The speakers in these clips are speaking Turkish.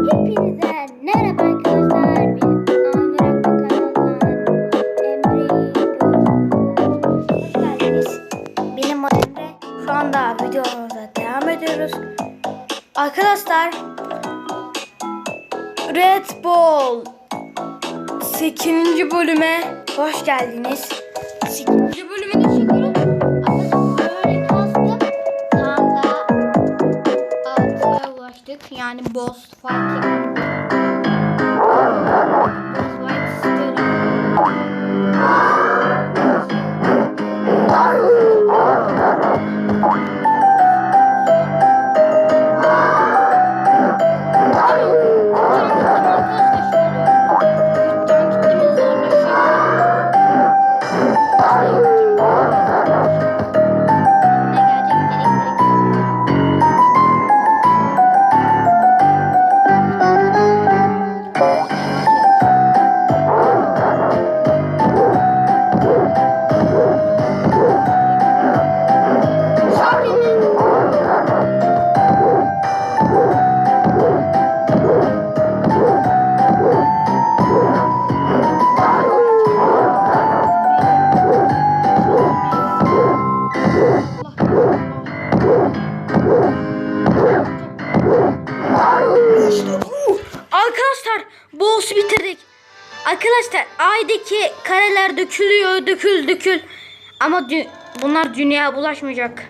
Hepinize merhaba arkadaşlar. Benim Anurak kanalından Emre'yi. Benim Emre. Şu anda videomuza devam ediyoruz. Arkadaşlar Red Bull 8. bölüme hoş geldiniz. 8. bölümü Yani boss fight yapalım. Aydaki kareler dökülüyor dökül dökül. Ama dü- bunlar dünya bulaşmayacak.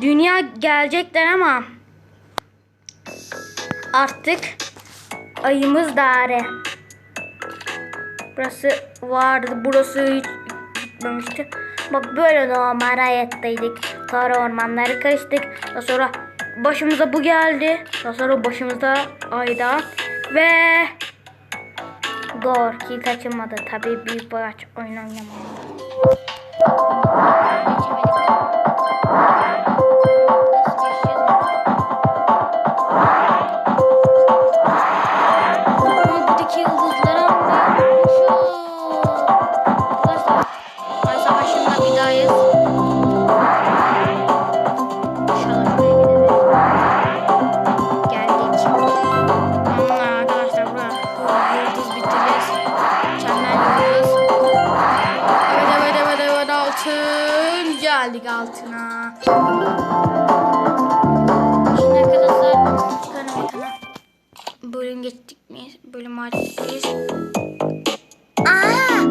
Dünya gelecekler ama artık ayımız dare. Burası vardı. Burası hiç gitmemişti. Bak böyle normal hayattaydık. Sonra ormanları karıştık. Daha sonra başımıza bu geldi. Daha sonra başımıza ayda. Ve Doğru kilit açılmadı. Tabii büyük boy aç oyun oynamam. Geldik altına. Şimdi arkadaşlar çıkarım ekranı. Bölüm geçtik mi? Bölüm açtık Aa!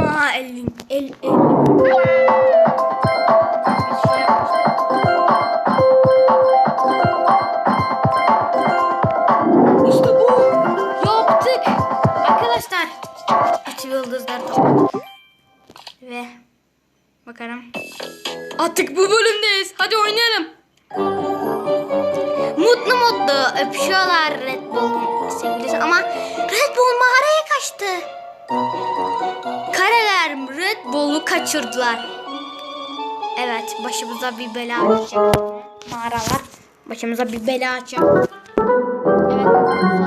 Aa elin el el. Şey. İşte bu. Yaptık. Arkadaşlar. Bütün yıldızları topladık. Ve bakalım. Artık bu bölümdeyiz. Hadi oynayalım. Mutlu mutlu öpüşüyorlar Red Bull'un sevgilisi ama Red Bull mağaraya kaçtı. Kareler Red Bull'u kaçırdılar. Evet başımıza bir bela açacak. Mağaralar başımıza bir bela açacak. Evet,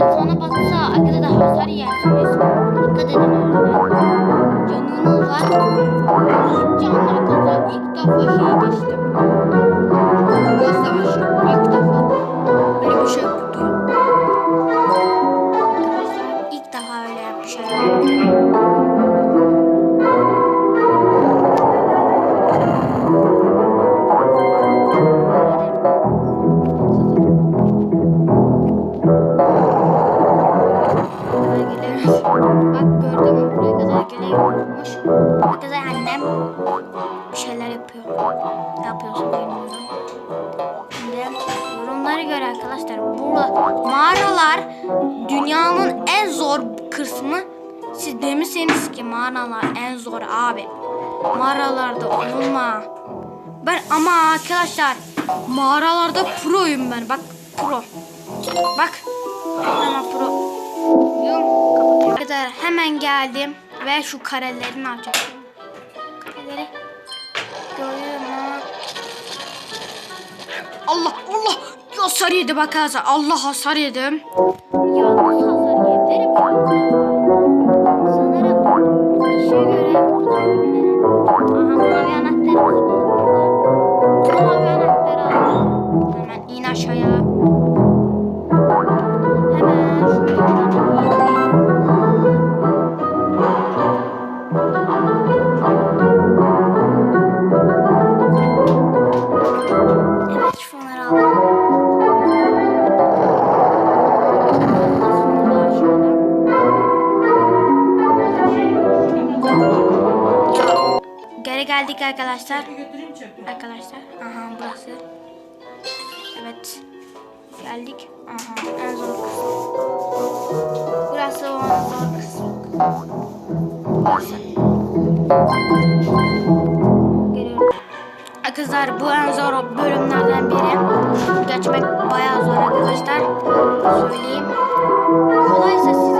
その場さ開けてたらサリアスです一回出てく yorumlara göre arkadaşlar bu mağaralar dünyanın en zor kısmı. Siz demişseniz ki mağaralar en zor abi. Mağaralarda olma. Ben ama arkadaşlar mağaralarda proyum ben. Bak pro. Bak. Hemen pro. Yum. Arkadaşlar hemen geldim ve şu şeyleri görüyorum ama Allah Allah hasar yedi bak hasar. Allah hasar yedim. Geri geldik arkadaşlar. Arkadaşlar. Aha burası. Evet. Geldik. Aha en zor kısım. Burası o en zor kısım. Burası. Geliyorum. Kızlar bu en zor bölümlerden biri. Geçmek bayağı zor arkadaşlar. Söyleyeyim. Kolaysa size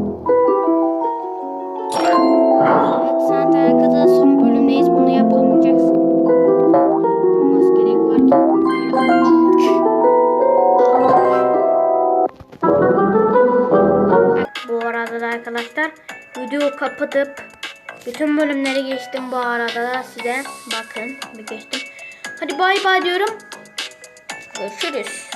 sen arkada son bölümdeyiz. Bunu yapamayacaksın. Yapılması gerek var ki. Alk. Alk. Bu arada da arkadaşlar videoyu kapatıp bütün bölümleri geçtim bu arada da size bakın bir geçtim. Hadi bay bay diyorum. Görüşürüz.